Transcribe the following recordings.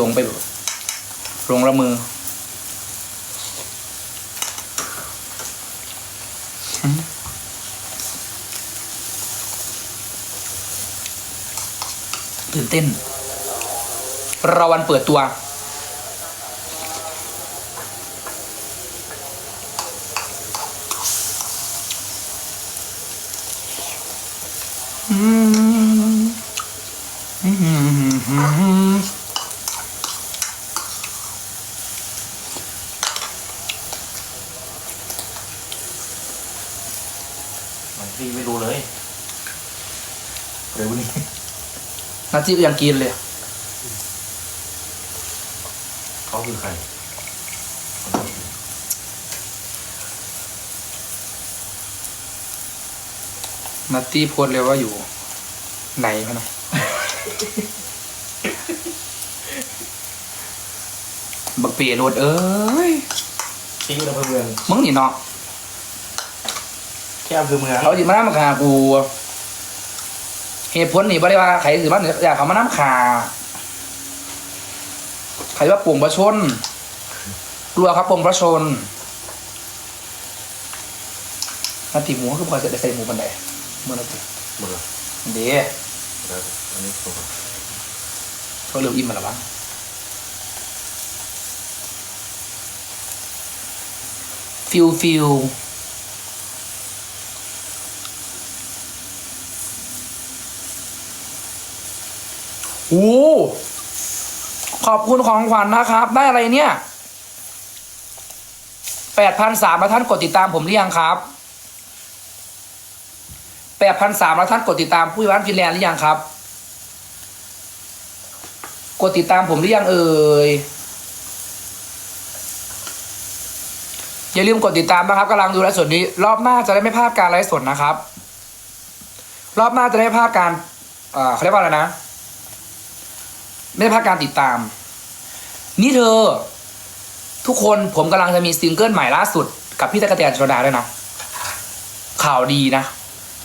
ลงไปลงละมือ ตื่นเต้นรอวันเปิดตัว อืมอืมอืมอืม มัน พี่ไม่รู้เลยเดี๋ยววันนี้นาจีก็ยังกินเลยเขาคือใครนาตี้โพสต์เลยว่าอยู่ ไหนพะนะบักเปียโรดเอ้ย ที่อำเภอเมืองมึงนี่เนาะ แค่อำเภอเมืองเขาจิมาน้ำขากูเหตุผลนี่บ่ได้ว่าใครสิบ้านอยากเขามาน้ำขาใครว่าปุ่งประชนกลัวครับปุ่งประชนนาตีหมูคือพอจะได้ใส่หมูบันไดเมื่อนาทีหมดเลยเด้แล้วอันนี้ตัวเขาเริ่มอิ่มมาแล้วบ้างฟิลฟิล โอ้ขอบคุณของขวัญนะครับ ได้อะไรเนี่ยแปดพันสามแล้วท่านกดติดตามผมหรือยังครับแปดพันสามแล้วท่านกดติดตามผู้ยวันฟินแลนด์หรือยังครับ กดติดตามผมหรือยังเอ่ยอย่าลืมกดติดตามนะครับกำลังดูไลฟ์สดนี้ รอบหน้าจะได้ไม่พลาดการไลฟ์สดนะครับ รอบหน้าจะได้ไม่พลาดการเขาเรียกว่าอะไรนะ ไม่ได้พลาดการติดตาม นี่เธอ ทุกคนผมกำลังจะมีซิงเกิลใหม่ล่าสุด กับพี่ตะกะแตนชลดาด้วยนะ ข่าวดีนะ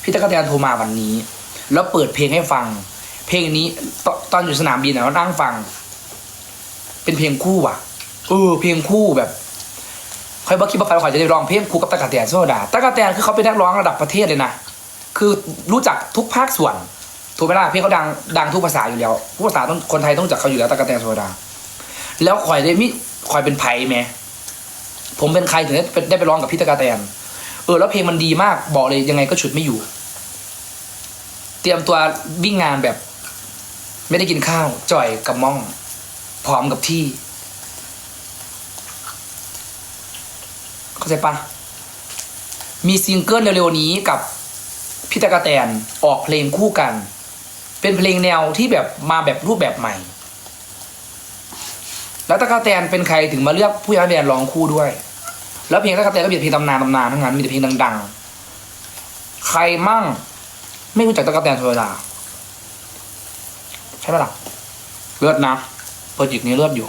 พี่ตะกะแตนโทรมาวันนี้ แล้วเปิดเพลงให้ฟัง เพลงนี้ตตอนอยู่สนามบินนะเรานั่งฟัง เป็นเพลงคู่ว่ะเออเพลงคู่แบบใครบอกคิดว่าใครขอยจะได้ร้องเพลงคู่กับตะกะแตนโซดาตะกะแตนคือเขาเป็นนักร้องระดับประเทศเลยนะคือรู้จักทุกภาคส่วน ถูกไหมล่ะเพลงเขาดังดังทุกภาษาอยู่แล้วทุกภาษาต้องคนไทยต้องจักเขาอยู่แล้วตะกะแตนโซดา แล้วคอยได้มิคอยเป็นไผ่ไหมผมเป็นใครถึงได้ไปได้ไปร้องกับพี่ตะกะแตนเออแล้วเพลงมันดีมากบอกเลยยังไงก็ฉุดไม่อยู่ เตรียมตัววิ่งงานแบบ ไม่ได้กินข้าวจ่อยกับม่อง พร้อมกับที่ เข้าใจปะมีซิงเกิลเร็วๆนี้กับพี่ตะกะแตนออกเพลงคู่กัน เป็นเพลงแนวที่แบบมาแบบรูปแบบใหม่ แล้วตะกะแตนเป็นใครถึงมาเลือกผู้ย้ายแดนร้องคู่ด้วย แล้วเพลงตะกะแตนก็เป็นเพลงตำนานตำนานทั้งนั้นมีแต่เพลงดัง ๆ ใครมั่ง ไม่รู้จักตะกะแตนโทรดาใช่ไหมล่ะเลือดนะโปรเจกต์นี้เลือดอยู่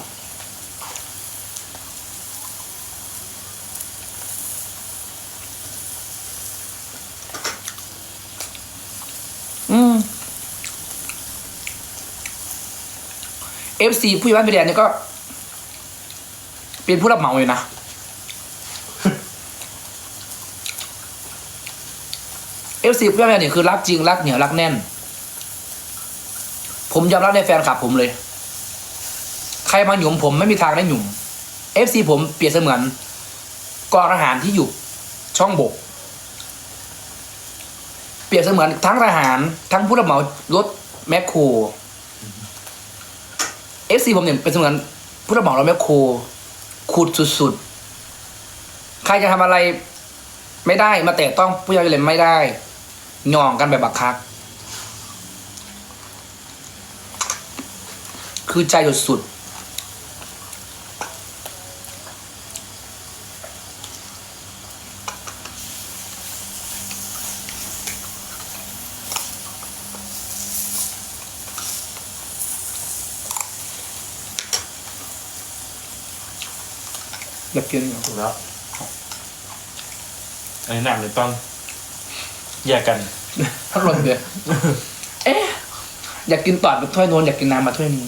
FC ผู้ใหญ่บ้านไปเรียนนี่ก็ เป็นผู้รับเหมาอยู่นะ FC ผู้ใหญ่บ้านไปเรียนนี่คือรักจริงรักเหนียวรักแน่น ผมยอมรับในแฟนคลับผมเลย ใครมาหยุมผมไม่มีทางได้หยุม FC ผมเปรียบเสมือนกองทหารที่อยู่ช่องบก เปรียบเสมือนทั้งทหารทั้งผู้รับเหมารถแมคโคร อฟซีผมเนี่ยเป็นเสมือนผู้รับเหมาราแม่โครขุดสุดๆ ใครจะทำอะไรไม่ได้มาแตะต้องผู้ใหญ่เลยไม่ได้หย่องกันแบบบักคัก คือใจสุดๆ กินถูกแล้วอันนี้หนักเลยต้องแยกกัน พัดลมเลยเอ๊ะ อยากกินตอดมาถ้วยโน้นอยากกินน้ำมาถ้วยนี้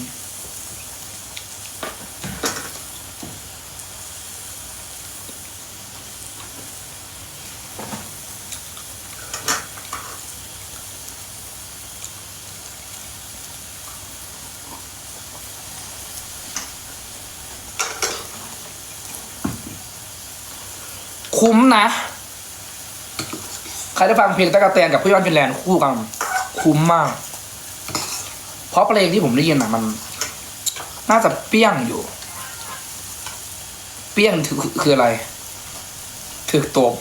คุ้มนะ ใคร ได้ฟังเพลงตะกะแตนกับพี่วันฟินแลนด์คู่กันคุ้มมาก เพราะเพลงที่ผมได้ยินอะมัน น่าจะเปี้ยงอยู่ เปี้ยงคือคืออะไรถึกตบ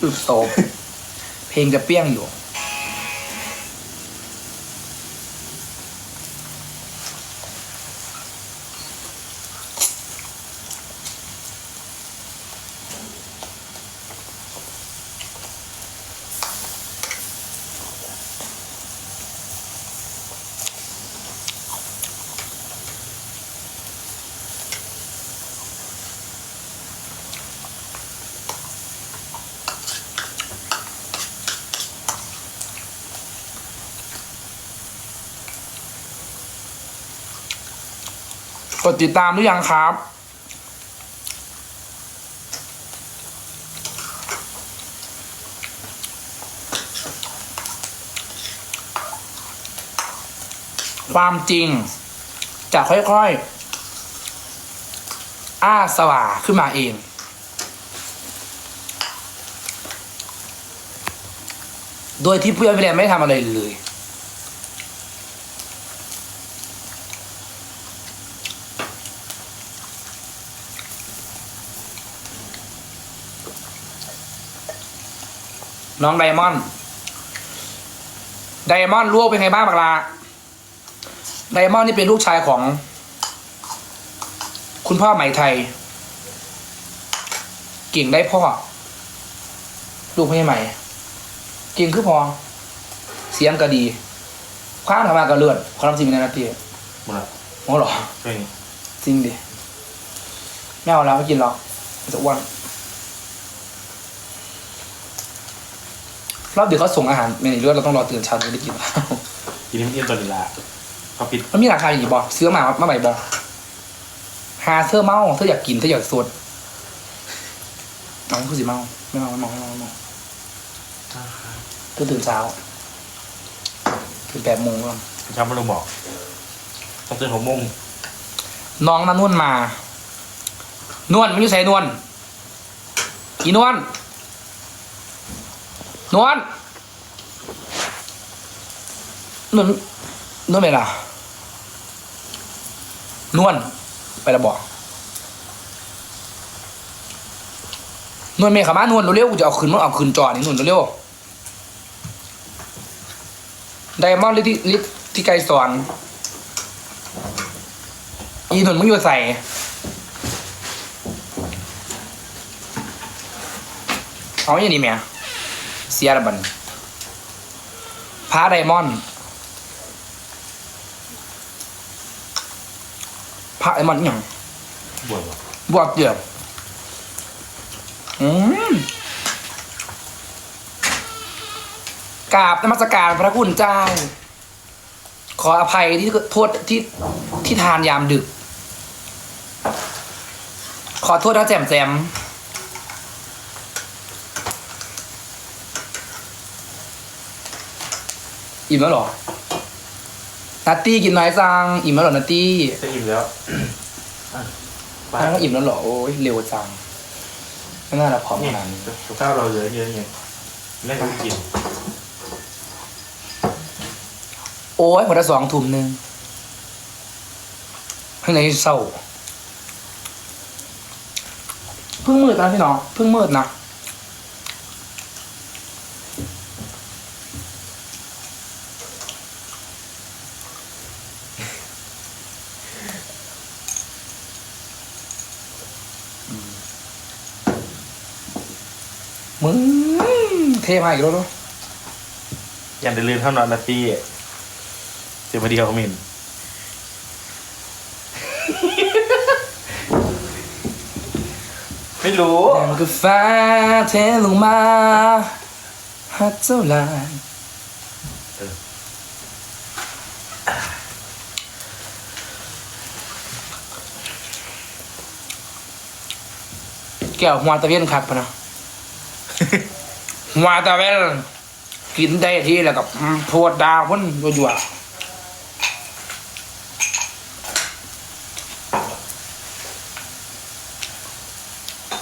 ถึกตบเพลงจะเปี้ยงอยู่ กดติดตามหรือยังครับ ความจริง จะค่อยๆ อ้าสว่าขึ้นมาเองโดยที่เพื่อนไม่ได้ไม่ทำอะไรเลย น้องไดมอนด์ไดมอนด์ลูกเป็นไงบ้างบักลาไดมอนด์นี่เป็นลูกชายของ คุณพ่อไหมไทย เก่งได้พ่อ ลูกไม่ใช่ไหมเก่งคือพอ เสียงก็ดีคว้างทำมาก็เลือดความจริงในนาทีหมดละโอ้หรอช่วยนี่จริงดิไม่เอาแล้วไม่กินหรอกจะอ้วน รอบเดี๋ยวเขาส่งอาหารในเลือดเราต้องรอตื่นเช้าถึงได้กินข้าวกินน้ำเย็นตอนเวลาเขาปิดมันมีราคาอยู่บ่ซื้อมาเมาใหม่บ่หาเสื้อเมาเธออยากกินเธออยากสดน้องคือสิเมาไม่เมาไม่เมาไม่เมาไม่เมาเธอตื่นเช้าตื่นแปดโมงแล้วเช้าไม่ต้บอกต้องตื่นหกโมงน้องนั่นนุ่นมา นวลไม่ใช่นวลอีนวล นวลนวลนวลไปละนวลไปละบอกนวลเมฆขามานวลเร็วๆกูจะเอาคืนมันเอาคืนจอนี่นวลเร็วๆไดมอนด์ลิทลิที่ไกลสอนอีนุนมึงอยู่ใส่เอาอย่างนี้เมีย สียละบันพาไดมอนด์พาไดมอนด์อหย่างบวชวะบวกเดือบอืมกราบนมัสการพระคุณเจ้า ขออภัยที่โทษที่ที่ทานยามดึก ขอโทษนะแจมแจม อิ่มแล้วเหรอนัตตี้กินน้อยจัง อิ่มแล้วเหรอนัตตี้จะอิ่มแล้วอะไปอ้าวอิ่มแล้วเหรอโอ้ยเร็วจังไม่น่าละพร้อมขนี่นาดนี้กับข้าวเราเหลือเยอะไงแม่ก็ไม่กินโอ้ยหมดละสองถุ่มหนึ่งข้างในเศร้าเพิ่งมืดนะพี่น้องเพิ่งมืดนะ มึงเท่มากอีกแล้วเนอะอย่าได้ลืมเท่านอนนาตี้เสียมาดีเขามินไม่รู้แรงกาแฟเทลงมาฮัดเจ้าลายแก้วหัวตะเวนคักปะนะ หัวตะเวนกินได้ทีแล้วกับโพดดาวพ่นยัวๆ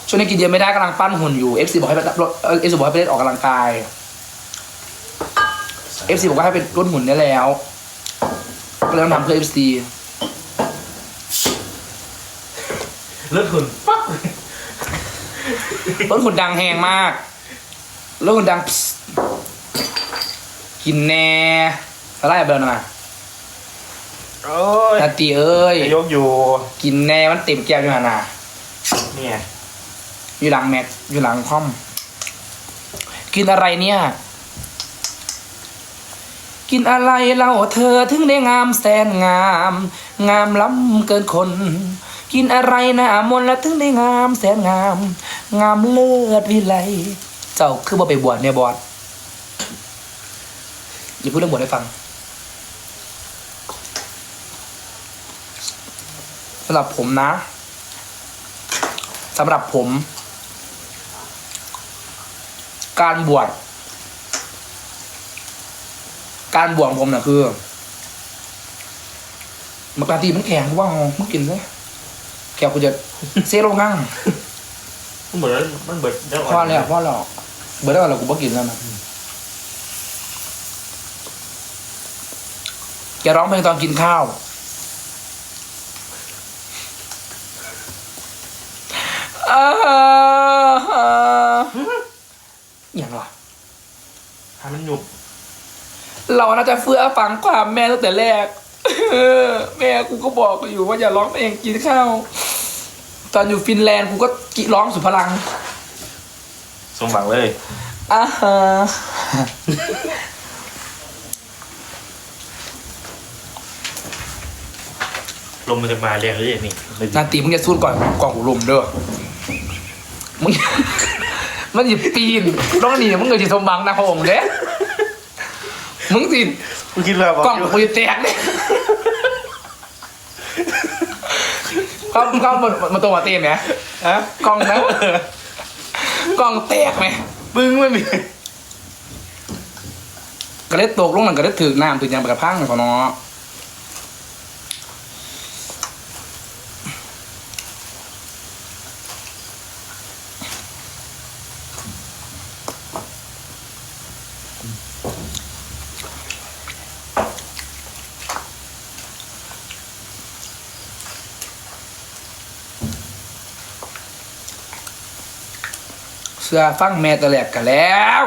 ช่วงนี้กินเยอะไม่ได้กำลังปั้นหุ่นอยู่ FC บอกให้ไปลดเอฟซีบอกให้ไปเล่นออกกำลังกาย FC บอกว่าให้เป็นลดหุ่นได้แล้วก็เลยต้องทำเพื่อ FC เลือดหุ่นปั๊บลดหุ่นดังแหงมาก ลดหุ่นดัง กินแน่อะไรแบบนั้นนะโอ้ยนาตีเอ้ยยกอยู่ กินแน่มันเต็มแก้วอยู่หั่นน่ะเนี่ยอยู่หลังแม็กอยู่หลังคอม กินอะไรเนี่ย กินอะไรเล่าเธอถึงได้งามแสนงาม งามล้ำเกินคน กินอะไรหน้ามนต์แล้วถึงได้งามแสนงาม งามเลิศวิไล เจ้าคือบ่ไปบวชเนี่ยบอดอย่าพูดเรื่องบวชให้ฟังสำหรับผมนะสำหรับผม การบวชการบวชของผมน่ะคือมากาตีมันแข็งว่าเอามึงกินเลยแกกูจะเซโร่งั่งมันเหมือนมันเบิดได้พ่อแล้วพ่อแล้ว เบอร์ได้ว่าเรากูบ่กินแล้วนะแกร้องเพลงตอนกินข้าวอ่าอย่างไรให้มันหยุบเราน่าจะเฟื้อฟังความแม่ตั้งแต่แรกเออแม่กูก็บอกกูอยู่ว่าอย่าร้องเพลงกินข้าว ตอนอยู่ฟินแลนด์กูก็กิร้องสุดพลัง สมหวังเลยอ่าฮะลมมันจะมาเรียกเลยนี่เลยนาตีมึงจะสู้ก่อนกล่องหูลมเด้อมึง มันหยิบปีนร้องหนีมึงเงยจิสมบังนะพระองค์เด้มึงสิกูคิดแล้วบอกกล่องอยู่กูจะแตกเนี่ยเข้าเข้ามามาตัวมาเต้นไหมฮะกล้องนะ กล้องแตกไหมบึ้งไม่มีก็เลยตกลงมันก็เลยถือน้ำถือยังไปกระพังเขาเนาะ เสื้อฟังแม่ตะแหลกกันแล้ว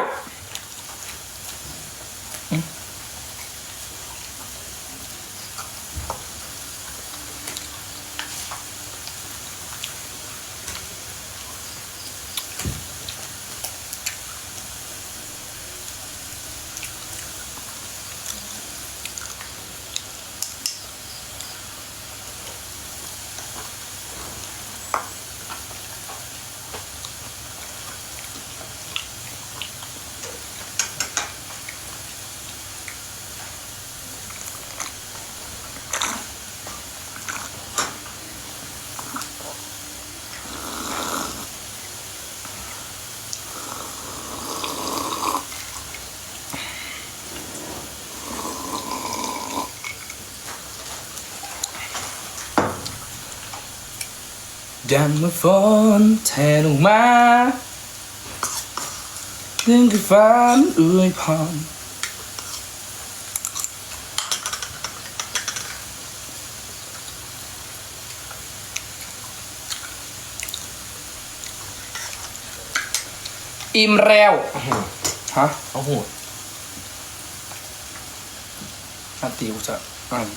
ดังเมื่อฝนแทนลงมาเรื่องคือฝันอวยพรอิ่มแล้ว ฮะเอาหูนาตีกูจะอ่าน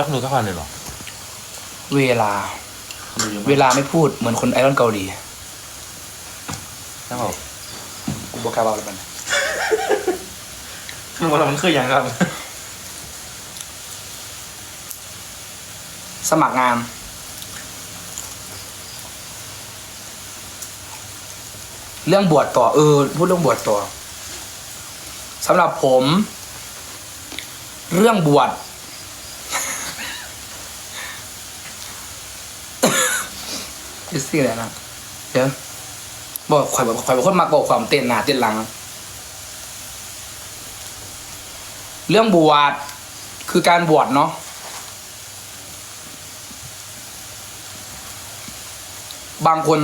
แป๊บนึงก็พันเลยเหรอเวลา เวลาไม่พูดเหมือนคนไอรอนเกาหลีครับผมกูบอกกล้าเบาเลยมันคือว่ามันคืออย่างครับ สมัครงาน เรื่องบวชต่อ เออ พูดเรื่องบวชต่อสำหรับผม เรื่องบวช ที่สซี่แหละนะเดี๋ยวบอกข่อยบอกข่อยบอกคนมากบอกความเต้นหนาเต้นหลัง เรื่องบวชคือการบวชเนาะบางคน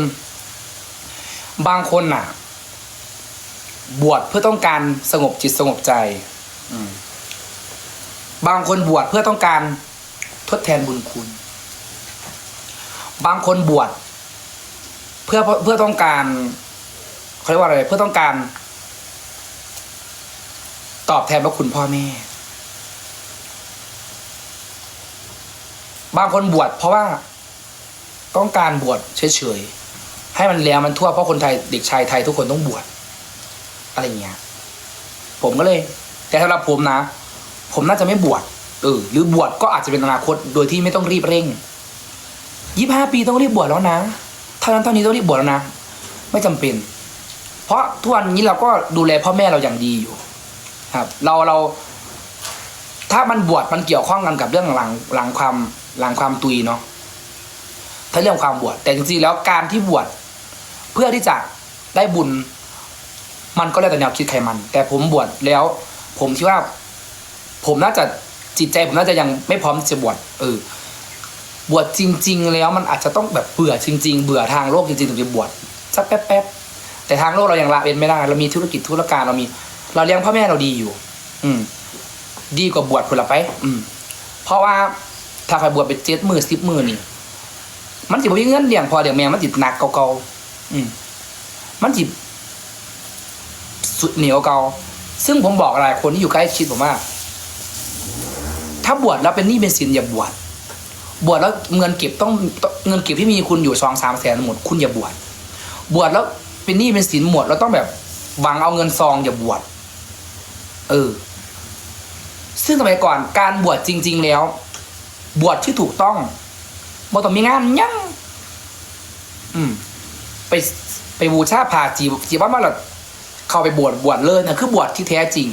บางคนน่ะ บวชเพื่อต้องการสงบจิตสงบใจบางคนบวชเพื่อต้องการทดแทนบุญคุณ บางคนบวช เพื่อเพื่อต้องการเขาเรียกว่าอะไรเพื่อต้องการ ตอบแทนพระคุณพ่อแม่ บางคนบวชเพราะว่าต้องการบวชเฉยๆให้มันแล้วมันทั่วเพราะคนไทยเด็กชายไทยทุกคนต้องบวชอะไรเงี้ยผมก็เลย แต่สำหรับผมนะ ผมน่าจะไม่บวชเออหรือบวชก็อาจจะเป็นอนาคตโดยที่ไม่ต้องรีบเร่งยี่ห้าปีต้องรีบบวชแล้วนะ เท่านั้นเท่านี้ต้องรีบบวชแล้วนะ ไม่จำเป็น เพราะทุกวันนี้เราก็ดูแลพ่อแม่เราอย่างดีอยู่ ครับ เราเรา ถ้ามันบวชมันเกี่ยวข้องกันกับเรื่องหลังหลังความหลังความตุยเนาะถ้าเรื่องความบวชแต่จริงๆแล้วการที่บวชเพื่อที่จะได้บุญ มันก็แล้วแต่แนวคิดใครมัน แต่ผมบวชแล้ว ผมคิดว่า ผมน่าจะจิตใจผมน่าจะยังไม่พร้อมจะบวชเออ บวชจริง ๆ แล้วมันอาจจะต้องแบบเบื่อจริง ๆ เบื่อทางโลกจริงๆถึงจะบวชสักแป๊บๆแต่ทางโลกเรายังละเว้นไม่ได้เรามีธุรกิจธุรการเรามี เราเลี้ยงพ่อแม่เราดีอยู่ อืม ดีกว่าบวชคนละไป อืม เพราะว่าถ้าใครบวชไปเจ็ดหมือสิบหมือนี่มันจิบมีเงินเลี้ยงพอเลี้ยงแม่มันจิตหนักเก่าๆอืม มันจิบสุดเหนียวเก่าซึ่งผมบอกหลายคนที่อยู่ใกล้ชิดผมว่า ถ้าบวชแล้วเป็นหนี้เป็นสินอย่าบวช บวชแล้วเงินเก็บต้องเงินเก็บที่มีคุณอยู่สองสามแสนหมดคุณอย่าบวชบวชแล้วเป็นหนี้เป็นสินหมดแล้วต้องแบบหวังเอาเงินซองอย่าบวชเออ ซึ่งสมัยก่อนการบวชจริง ๆ แล้ว บวชที่ถูกต้องบ่ต้องมีงานยั่งอืม ไปไปบูชาผ่าจีบจีบว่ามาหลดเข้าไปบวชบวชเลยนะคือบวชที่แท้จริง